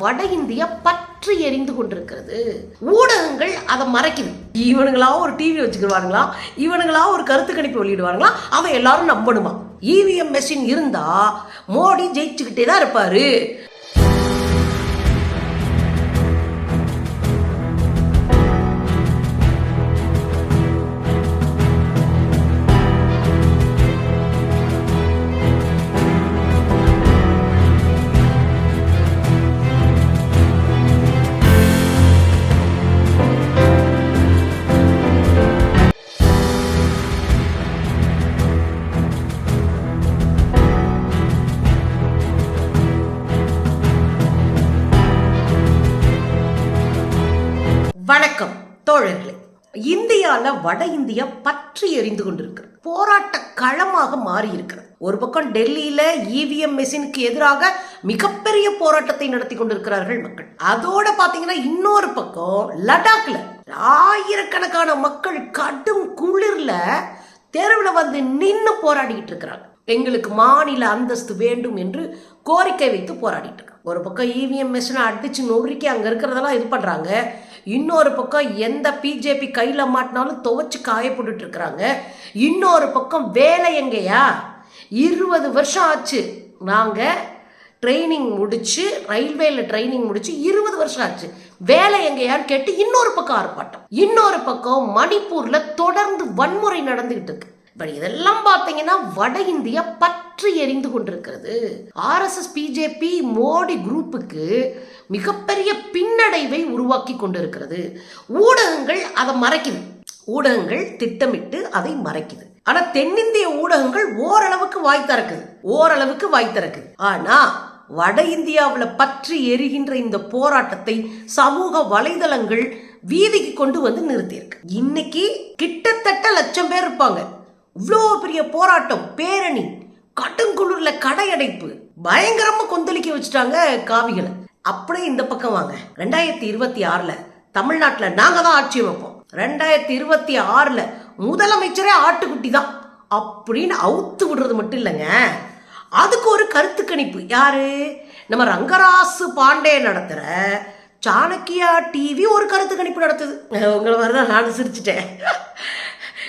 வட இந்தியா பற்றி எரிந்து கொண்டிருக்கிறது. ஊடகங்கள் அதை மறைக்குது. இவனுங்களா ஒரு டிவி வச்சுக்கிடுவானுங்களா? இவனுங்களா ஒரு கருத்து கணிப்பு வெளியிடுவாங்களா அவன் எல்லாரும் நம்பணுமா? இவிஎம் மெஷின் இருந்தா மோடி ஜெயிச்சுக்கிட்டே தான் இருப்பாரு. வணக்கம் தோழர்களே. இந்தியால வட இந்தியா பற்றி எரிந்து கொண்டிருக்கிறது. போராட்ட களமாக மாறி இருக்கிறது ஒரு பக்கம் டெல்லியில இவிஎம் மெஷினுக்கு எதிராக மிகப்பெரிய போராட்டத்தை நடத்தி கொண்டிருக்கிறார்கள் மக்கள். அதோட பாத்தீங்கன்னா இன்னொரு பக்கம் லடாக்ல ஆயிரக்கணக்கான மக்கள் கடும் குளிர்ல தெருவில் வந்து நின்று போராடிக்கிட்டு இருக்கிறாங்க. எங்களுக்கு மாநில அந்தஸ்து வேண்டும் என்று கோரிக்கை வைத்து போராடிட்டு இருக்காங்க. ஒரு பக்கம் இவிஎம் மிஷினை அடிச்சு நொறுக்கி அங்கே இருக்கிறதெல்லாம் இது பண்ணுறாங்க இன்னொரு பக்கம் எந்த பிஜேபி கையில் மாட்டினாலும் துவைச்சி காய இருக்கிறாங்க. இன்னொரு பக்கம் வேலை எங்கேயா? இருபது வருஷம் ஆச்சு. நாங்கள் ட்ரைனிங் முடிச்சு ரயில்வேல ட்ரைனிங் முடிச்சு இருபது வருஷம் ஆச்சு. வேலை எங்கேயான்னு கேட்டு இன்னொரு பக்கம் ஆர்ப்பாட்டம். இன்னொரு பக்கம் மணிப்பூர்ல தொடர்ந்து வன்முறை நடந்துகிட்டு இருக்கு. பட் இதெல்லாம் பார்த்தீங்கன்னா வட இந்தியா பற்றி எரிந்து கொண்டிருக்கிறது. ஆர்எஸ்எஸ் பிஜேபி மோடி குரூப்புக்கு மிகப்பெரிய பின்னடைவை உருவாக்கி கொண்டிருக்கிறது. ஊடகங்கள் அதை மறைக்குது. ஊடகங்கள் திட்டமிட்டு அதை மறைக்குது. ஆனா தென்னிந்திய ஊடகங்கள் ஓரளவுக்கு வாய் திறக்குது. ஓரளவுக்கு வாய் திறக்குது. ஆனா வட இந்தியாவில் பற்றி எரிகின்ற இந்த போராட்டத்தை சமூக வலைதளங்கள் வீதிக்கு கொண்டு வந்து நிறுத்தியிருக்கு. இன்னைக்கு கிட்டத்தட்ட லட்சம் பேர் இருப்பாங்க. இவ்வளோ பெரிய போராட்டம் பேரணி கடுங்குளிர்ல கடையடைப்பு. பயங்கரமா கொந்தளிக்க வச்சுட்டாங்க காவிகளை. அப்படியே இந்த பக்கம் வாங்க. ரெண்டாயிரத்தி இருபத்தி ஆறுல தமிழ்நாட்டில் நாங்க தான் ஆட்சி வைப்போம் ரெண்டாயிரத்தி இருபத்தி ஆறுல முதலமைச்சரே ஆட்டுக்குட்டி தான். அப்படின்னு அவுத்து விடுறது மட்டும் இல்லைங்க. அதுக்கு ஒரு கருத்து கணிப்பு. யாரு? நம்ம ரங்கராசு பாண்டே நடத்துகிற சாணக்கியா டிவி ஒரு கருத்து கணிப்பு நடத்துது. உங்களை மாதிரி தான் நான் சிரிச்சிட்டேன்.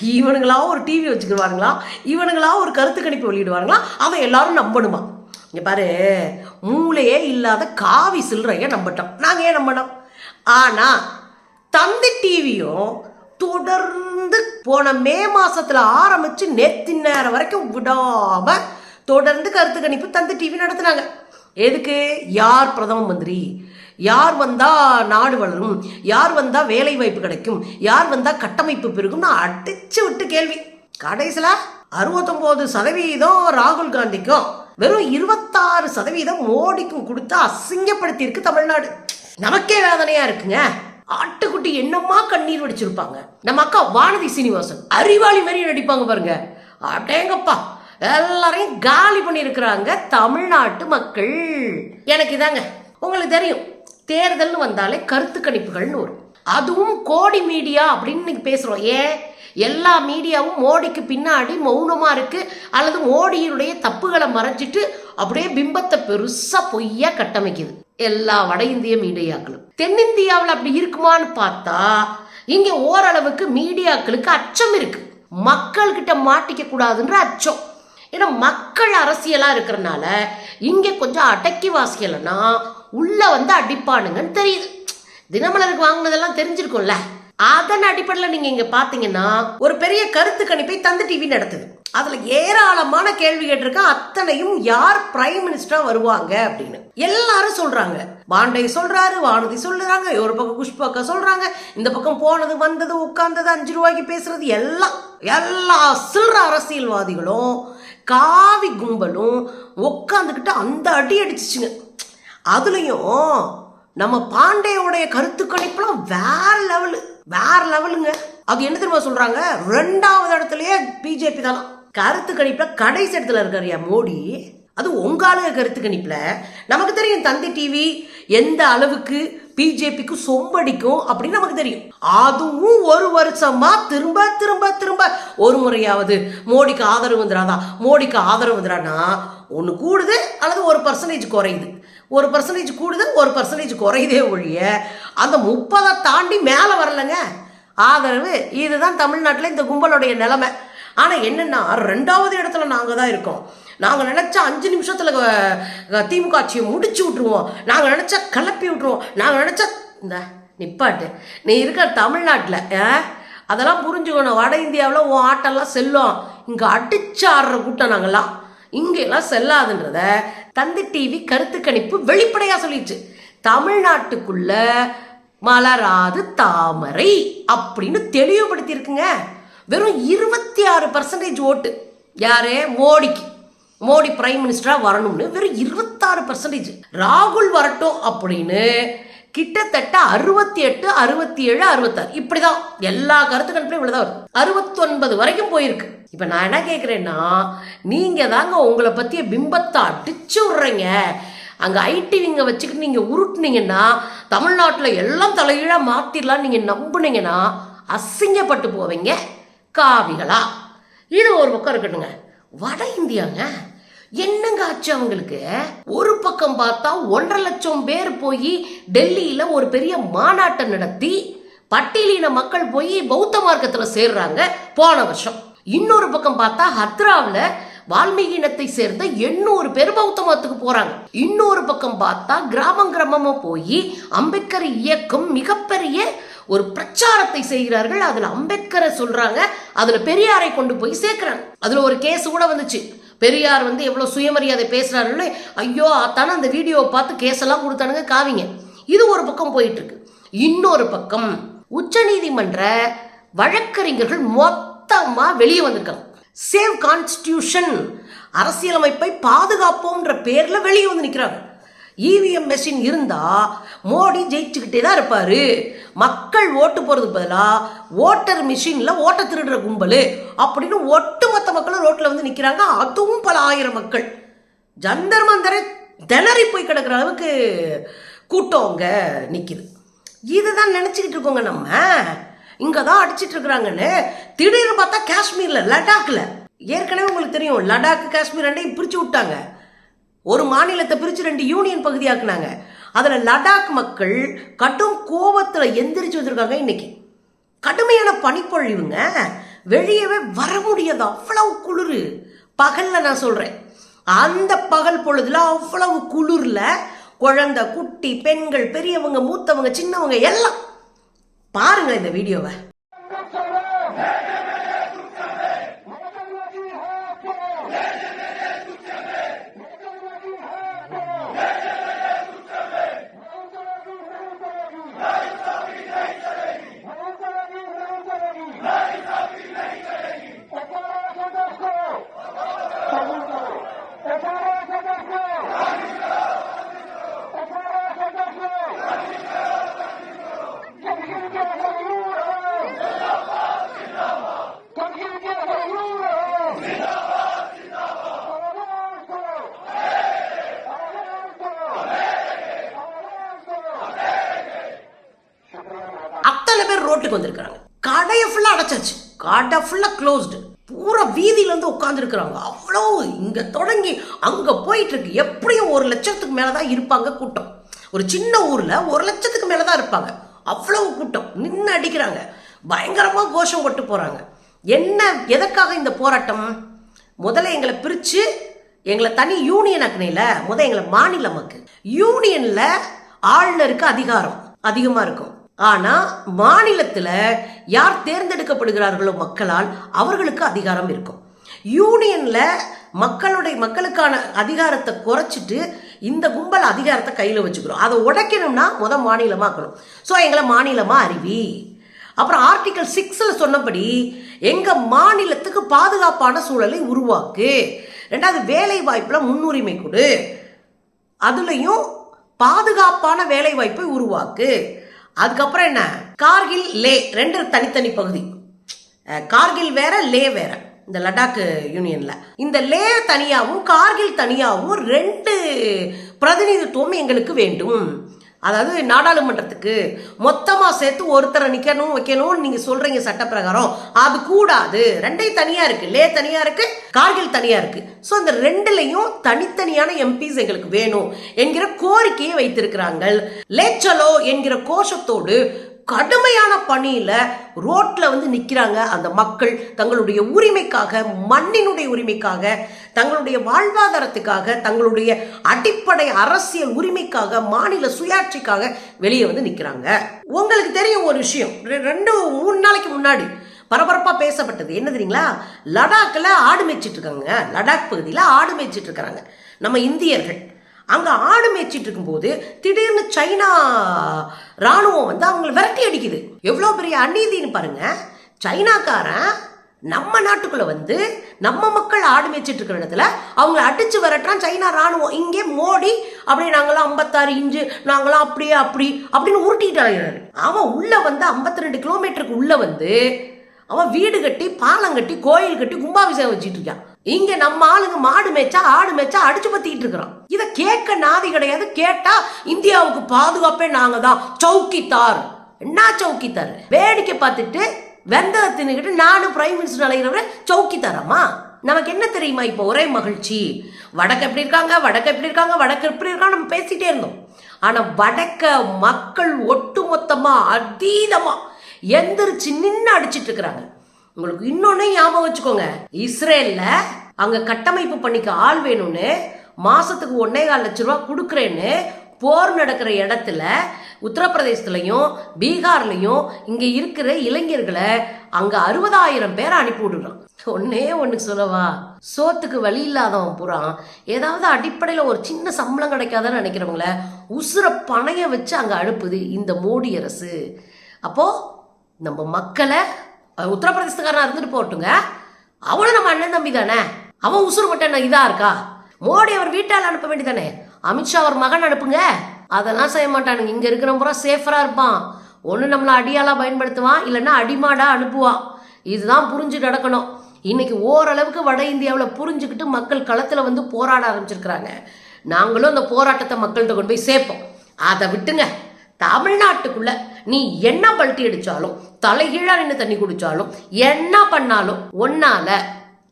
இவனுங்களா ஒரு டிவி வச்சுக்கிடுவாருங்களா இவனுங்களா ஒரு கருத்து கணிப்பு வெளியிடுவாருங்களா அவன் எல்லாரும் நம்பணுமா? இங்கே பாரு மூளையே இல்லாத காவி சில்லறைய நம்பட்டோம். நாங்கள் ஏன் நம்பணும்? ஆனால் தந்தி டிவியும் தொடர்ந்து போன மே மாதத்தில் ஆரம்பித்து நேற்று நேரம் வரைக்கும் விடாம தொடர்ந்து கருத்து கணிப்பு தந்தி டிவி நடத்துனாங்க. எதுக்கு? யார் பிரதம மந்திரி? யார் வந்தால் நாடு வளரும்? யார் வந்தால் வேலை வாய்ப்பு கிடைக்கும்? யார் வந்தால் கட்டமைப்பு பெருகும்னு அடிச்சு விட்டு கேள்வி. கடைசியில் அறுபத்தொம்போது சதவீதம் ராகுல் காந்திக்கும் வெறும் இருபத்தாறு சதவீதம் மோடிக்கும் கொடுத்து அசிங்கப்படுத்தி இருக்கு தமிழ்நாடு. நமக்கே வேதனையா இருக்குங்க. ஆட்டுக்குட்டி என்னமா கண்ணீர் வடிச்சிருப்பாங்க? நம்ம அக்கா வானதி சீனிவாசன் அறிவாளி மாதிரி நடிப்பாங்க பாருங்க. அடேங்கப்பா எல்லாரையும் காலி பண்ணியிருக்கிறாங்க தமிழ்நாட்டு மக்கள். எனக்கு இதாங்க. உங்களுக்கு தெரியும் தேர்தல்னு வந்தாலே கருத்து கணிப்புகள்னு வரும். அதுவும் கோடி மீடியா அப்படின்னு இன்னைக்கு ஏன்? எல்லா மீடியாவும் மோடிக்கு பின்னாடி மௌனமாக இருக்குது அல்லது மோடியினுடைய தப்புகளை மறைச்சிட்டு அப்படியே பிம்பத்தை பெருசாக பொய்யா கட்டமைக்குது. எல்லா வட இந்திய மீடியாக்களும். தென்னிந்தியாவில் அப்படி இருக்குமான்னு பார்த்தா இங்கே ஓரளவுக்கு மீடியாக்களுக்கு அச்சம் இருக்குது மக்கள்கிட்ட மாட்டிக்க கூடாதுன்ற அச்சம். ஏன்னா மக்கள் அரசியலாக இருக்கிறனால இங்கே கொஞ்சம் அடக்கி வாசிக்கலைன்னா உள்ளே வந்து அடிப்பானுங்கன்னு தெரியுது. தினமலருக்கு வாங்கினதெல்லாம் தெரிஞ்சிருக்கும்ல. அதன் அடிப்படையில் நீங்கள் இங்கே பார்த்தீங்கன்னா ஒரு பெரிய கருத்து கணிப்பை தந்து டிவி நடத்துது. அதில் ஏராளமான கேள்வி கேட்டிருக்கா அத்தனையும் யார் பிரைம் மினிஸ்டராக வருவாங்க அப்படின்னு. எல்லாரும் சொல்கிறாங்க பாண்டே சொல்கிறாரு வானதி சொல்கிறாங்க ஒரு பக்கம் புஷ்பாக்கா சொல்கிறாங்க இந்த பக்கம் போனது வந்தது உட்கார்ந்தது அஞ்சு ரூபாய்க்கு பேசுறது எல்லாம் எல்லா சில்லற அரசியல்வாதிகளும் காவி கும்பலும் உட்காந்துக்கிட்டு அந்த அடி அடிச்சிச்சுங்க. அதுலயும் நம்ம பாண்டேயோடைய கருத்து கணிப்புலாம் வேற லெவலு வேற லெவலுங்க அது என்ன தெரியுமா சொல்றாங்க? ரெண்டாவது இடத்துலயே பிஜேபி தானா. கருத்து கணிப்புல கடைசி இடத்துல இருக்காருயா மோடி. அது உங்க ஆளுங்க கருத்து கணிப்புல. நமக்கு தெரியும் தந்தி டிவி எந்த அளவுக்கு பிஜேபிக்கு சொம்படிக்கும் அப்படின்னு நமக்கு தெரியும். அதுவும் ஒரு வருஷமா திரும்ப திரும்ப திரும்ப. ஒரு முறையாவது மோடிக்கு ஆதரவு வந்துடாதா? மோடிக்கு ஆதரவு வந்துடானா ஒன்று கூடுது அல்லது ஒரு பர்சன்டேஜ் குறையுது. ஒரு பர்சன்டேஜ் கூடுது ஒரு பர்சன்டேஜ் குறையுதே ஒழிய அந்த முப்பதை தாண்டி மேலே வரலைங்க. ஆதரவு இதுதான் தமிழ்நாட்டில் இந்த கும்பலுடைய நிலைமை. ஆனால் என்னென்னா ரெண்டாவது இடத்துல நாங்கள் தான் இருக்கோம். நாங்கள் நினச்சா அஞ்சு நிமிஷத்தில் திமுக ஆட்சியை முடிச்சு விட்ருவோம் நாங்கள் நினச்சா கிளப்பி விட்ருவோம் நாங்கள் நினச்சா இந்த நிப்பாட்டு. நீ இருக்கிற தமிழ்நாட்டில் அதெல்லாம் புரிஞ்சுக்கணும். வட இந்தியாவில் உன் ஆட்டெல்லாம் செல்லும். இங்கே அடிச்சு ஆடுற கூட்டம் நாங்கள்லாம் இங்கெல்லாம் செல்லாதுன்றத தந்தி டிவி கருத்து கணிப்பு வெளிப்படையாக சொல்லிடுச்சு தமிழ்நாட்டுக்குள்ள மலராது தாமரை அப்படின்னு தெளிவுபடுத்தியிருக்குங்க. வெறும் இருபத்தி ஆறு பர்சன்டேஜ் ஓட்டு. யாரு? மோடிக்கு. மோடி பிரைம் மினிஸ்டராக வரணும்னு வெறும் இருபத்தாறு பர்சன்டேஜ் ராகுல் வரட்டும் அப்படின்னு கிட்டத்தட்ட அறுபத்தி எட்டு அறுபத்தி ஏழு அறுபத்தாறு. இப்படிதான் எல்லா கருத்து கணிப்புலையும் இவ்வளோதான் வரும். அறுபத்தொன்பது வரைக்கும் போயிருக்கு. இப்ப நான் என்ன கேட்குறேன்னா நீங்க தாங்க உங்களை பத்திய பிம்பத்தை அடிச்சு விடுறீங்க. அங்க ஐடி நீங்கள் வச்சுக்கிட்டு நீங்க உருட்டுனீங்கன்னா தமிழ்நாட்டில் எல்லாம் தலைகீழாக மாத்திரலாம் நீங்க நம்புனீங்கன்னா அசிங்கப்பட்டு போவீங்க காவிகளா. இது ஒரு பக்கம் இருக்கட்டுங்க. வட இந்தியாங்க. என்னங்க ஆச்சு அவங்களுக்கு? ஒரு பக்கம் பார்த்தா ஒன்றரை லட்சம் பேர் போய் டெல்லியில ஒரு பெரிய மாநாட்டை நடத்தி பட்டியலின மக்கள் போய் பௌத்த மார்க்கத்தில் சேர்றாங்க போன வருஷம். இன்னொரு பக்கம் பார்த்தா ஹத்ராவில் வால்மீகி இனத்தை சேர்ந்த எண்ணூறு பேர் பௌத்த மதத்துக்கு போறாங்க. இன்னொரு பக்கம் பார்த்தா கிராமம் கிராமமா போய் அம்பேத்கர் இயக்கம் மிகப்பெரிய ஒரு பிரச்சாரத்தை செய்கிறார்கள். அதுல அம்பேத்கரை சொல்றாங்க. அதுல பெரியாரை கொண்டு போய் சேர்க்கிறாங்க. அதுல ஒரு கேஸ் கூட வந்துச்சு. பெரியார் வந்து எவ்வளோ சுயமரியாதை பேசுறாருன்னு ஐயோ தானே அந்த வீடியோவை பார்த்து கேஸெல்லாம் கொடுத்தானுங்க காவிங்க. இது ஒரு பக்கம் போயிட்டுருக்கு. இன்னொரு பக்கம் உச்சநீதிமன்ற வழக்கறிஞர்கள் மொத்தமாக வெளியே வந்திருக்காங்க. சேவ் கான்ஸ்டியூஷன் அரசியலமைப்பை பாதுகாப்போம்ன்ற பேரில் வெளியே வந்து நிற்கிறாங்க இவிஎம் மெஷின் இருந்தா மோடி ஜெயிச்சுக்கிட்டே தான் இருப்பாரு. மக்கள் ஓட்டு போறதுக்கு பதிலாக ஓட்டர் மிஷின்ல ஓட்ட திருடுற கும்பல் அப்படின்னு ஒட்டுமொத்த மக்களும் ரோட்ல வந்து நிக்கிறாங்க. அதுவும் பல ஆயிரம் மக்கள். ஜந்தர் மந்தரை திணறி போய் கிடக்கிற அளவுக்கு கூட்டம் அங்க நிக்குது. இதுதான் நினைச்சுக்கிட்டு இருக்கோங்க நம்ம. இங்கே தான் அடிச்சிட்டு இருக்கிறாங்கன்னு திடீர்னு பார்த்தா காஷ்மீரில் லடாக்கில் ஏற்கனவே உங்களுக்கு தெரியும் லடாக் காஷ்மீர் ரெண்டையும் பிரித்து விட்டாங்க. ஒரு மாநிலத்தை பிரித்து ரெண்டு யூனியன் பகுதியாக்குனாங்க. அதில் லடாக் மக்கள் கடும் கோபத்தில் எந்திரிச்சு வந்திருக்காங்க இன்னைக்கு. கடுமையான பனிப்பொழிவுங்க வெளியவே வர முடியாது. அவ்வளவு குளிர். பகலில் நான் சொல்றேன். அந்த பகல் பொழுதுல அவ்வளவு குளிரில் குழந்தை குட்டி பெண்கள் பெரியவங்க மூத்தவங்க சின்னவங்க எல்லாம். பாருங்க இந்த வீடியோவை. வீட்டுக்கு வந்திருக்கிறாங்க. கடையை ஃபுல்லாக அடைச்சாச்சு. கடை ஃபுல்லாக க்ளோஸ்டு பூரா வீதியில இருந்து உட்காந்துருக்குறாங்க அவ்வளோ இங்கே தொடங்கி அங்கே போயிட்டு இருக்கு. எப்படியும் ஒரு லட்சத்துக்கு மேலே தான் இருப்பாங்க கூட்டம். ஒரு சின்ன ஊரில் ஒரு லட்சத்துக்கு மேலே தான் இருப்பாங்க. அவ்வளவு கூட்டம். நின்று அடிக்கிறாங்க. பயங்கரமாக கோஷம் கொட்டு போகிறாங்க என்ன எதற்காக இந்த போராட்டம்? முதல்ல எங்களை பிரித்து எங்களை தனி யூனியன் ஆக்குனையில முதல் எங்களை மாநிலமாக்கு. யூனியன்ல ஆளுநருக்கு அதிகாரம் அதிகமா இருக்கும். ஆனால் மாநிலத்தில் யார் தேர்ந்தெடுக்கப்படுகிறார்களோ மக்களால் அவர்களுக்கு அதிகாரம் இருக்கும். யூனியனில் மக்களுடைய மக்களுக்கான அதிகாரத்தை குறைச்சிட்டு இந்த கும்பல் அதிகாரத்தை கையில் வச்சுக்கிறோம். அதை உடைக்கணும்னா முத மாநிலமாக்கணும். ஸோ எங்களை மாநிலமாக அறிவி. அப்புறம் ஆர்டிகல் சிக்ஸில் சொன்னபடி எங்கள் மாநிலத்துக்கு பாதுகாப்பான சூழலை உருவாக்கு. ரெண்டாவது வேலை வாய்ப்பில் முன்னுரிமை கொடு. அதுலேயும் பாதுகாப்பான வேலை வாய்ப்பை உருவாக்கு. அதுக்கப்புறம் என்ன? கார்கில் லே ரெண்டு தனித்தனி பகுதி. கார்கில் வேற லே வேற இந்த லடாக் யூனியன்ல. இந்த லே தனியாகவும் கார்கில் தனியாகவும் ரெண்டு பிரதிநிதித்துவம் எங்களுக்கு வேண்டும். அதாவது நாடாளுமன்றத்துக்கு மொத்தமாக சேர்த்து ஒருத்தரை நிற்கணும் வைக்கணும்னு நீங்கள் சொல்கிறீங்க சட்டப்பிரகாரம். அது கூடாது. ரெண்டையும் தனியாக இருக்குது லே தனியாக இருக்குது கார்கில் தனியாக இருக்குது ஸோ இந்த ரெண்டுலையும் தனித்தனியான எம்பிஸ் எங்களுக்கு வேணும் என்கிற கோரிக்கையை வைத்திருக்கிறாங்க லேச்சலோ என்கிற கோஷத்தோடு கடுமையான பணியில் ரோட்டில் வந்து நிற்கிறாங்க அந்த மக்கள் தங்களுடைய உரிமைக்காக மண்ணினுடைய உரிமைக்காக தங்களுடைய வாழ்வாதாரத்துக்காக தங்களுடைய அடிப்படை அரசியல் உரிமைக்காக மாநில சுயாட்சிக்காக வெளியே வந்து நிற்கிறாங்க உங்களுக்கு தெரியும் ஒரு விஷயம். ரெ- ரெண்டு மூணு நாளைக்கு முன்னாடி பரபரப்பாக பேசப்பட்டது. என்ன தெரியுங்களா? லடாக்கில் ஆடு மேய்ச்சிட்டு இருக்காங்க. லடாக் பகுதியில் ஆடு மேய்ச்சிட்டு இருக்கிறாங்க. நம்ம இந்தியர்கள். அங்கே ஆடு மேய்ச்சிட்டு இருக்கும்போது திடீர்னு சைனா ராணுவம் வந்து அவங்களை விரட்டி அடிக்குது. எவ்வளோ பெரிய அநீதின்னு பாருங்க. சைனாக்காரன் நம்ம நாட்டுக்குள்ளே வந்து நம்ம மக்கள் ஆடு மேய்ச்சிட்டு இருக்கிற இடத்துல அவங்கள அடித்து விரட்டுறான் சைனா ராணுவம் இங்கே மோடி அப்படியே நாங்களாம் ஐம்பத்தாறு இன்ச்சு நாங்களாம் அப்படியே அப்படி அப்படின்னு உருட்டிட்டாரு அவன் உள்ளே வந்து ஐம்பத்தி ரெண்டு கிலோமீட்டருக்கு உள்ளே வந்து அவன் வீடு கட்டி பாலம் கட்டி கோயில் கட்டி கும்பாபிஷேகம் வச்சுட்டு இருக்கான். இங்க நம்ம ஆளுங்க மாடு மேய்ச்சா ஆடு மேய்ச்சா அடிச்சு பத்திட்டு இருக்கிறோம் இத கேட்க நாதி கிடையாது கேட்டா இந்தியாவுக்கு பாதுகாப்பே நாங்க தான் சௌக்கித்தார் என்ன சௌக்கித்தார் வேடிக்கை பார்த்துட்டு வெந்ததை தின்னுக்கிட்டு நானும் பிரைம் மினிஸ்டர் அலைகிறவரை சௌக்கித்தாரம்மா நமக்கு என்ன தெரியுமா இப்போ? ஒரே மகிழ்ச்சி. வடக்கு எப்படி இருக்காங்க? வடக்கு எப்படி இருக்காங்க? வடக்கு எப்படி இருக்காங்க நம்ம பேசிட்டே இருந்தோம். ஆனா வடக்க மக்கள் ஒட்டுமொத்தமா அதீதமா எந்திரிச்சு நின்று அடிச்சிட்டு இருக்கிறாங்க. உங்களுக்கு இன்னொன்னு ஞாபகம் வச்சுக்கோங்க. இஸ்ரேல்ல அங்க கட்டமைப்பு பண்ணிக்க ஆள் வேணும்னு மாசத்துக்கு ஒன்னே கால் லட்ச ரூபா கொடுக்குறேன்னு போர் நடக்கிற இடத்துல உத்தரப்பிரதேசத்துலையும் பீகார்லையும் இங்க இருக்கிற இளைஞர்களை அங்க அறுபதாயிரம் பேரை அனுப்பி விடுறான். ஒன்னே ஒன்று சொல்லவா? சோத்துக்கு வழி இல்லாதவன் புறான் ஏதாவது அடிப்படையில் ஒரு சின்ன சம்பளம் கிடைக்காதான்னு நினைக்கிறவங்கள உசுர பணைய வச்சு அங்க அனுப்புது இந்த மோடி அரசு. அப்போ நம்ம மக்களை உத்தரப்பிரதேசத்துக்காரனா இருந்துட்டு போட்டுங்க அவனும் நம்ம அண்ணன் தம்பி தானே? அவன் உசுறு மட்டும் இதாக இருக்கா? மோடி அவர் வீட்டால் அனுப்ப வேண்டியதானே? அமித்ஷா அவர் மகன் அனுப்புங்க. அதெல்லாம் செய்ய மாட்டானுங்க. இங்கே இருக்கிற பூரா சேஃபராக இருப்பான். ஒன்று நம்மளை அடியாளா பயன்படுத்துவான் இல்லைன்னா அடிமாடாக அனுப்புவான். இதுதான் புரிஞ்சு நடக்கணும். இன்னைக்கு ஓரளவுக்கு வட இந்தியாவில் புரிஞ்சுக்கிட்டு மக்கள் களத்தில் வந்து போராட ஆரம்பிச்சிருக்கிறாங்க. நாங்களும் அந்த போராட்டத்தை மக்கள்கிட்ட கொண்டு போய் சேர்ப்போம். அதை விட்டுங்க. தமிழ்நாட்டுக்குள்ளே நீ என்ன பல்ட்டி அடிச்சாலும் தலைகீழா நின்று தண்ணி குடிச்சாலும் என்ன பண்ணாலும் ஒன்னால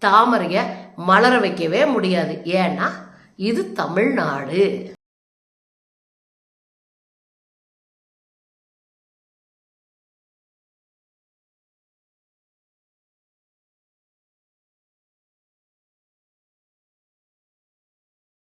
தாமரைய மலர வைக்கவே முடியாது. ஏன்னா இது தமிழ்நாடு.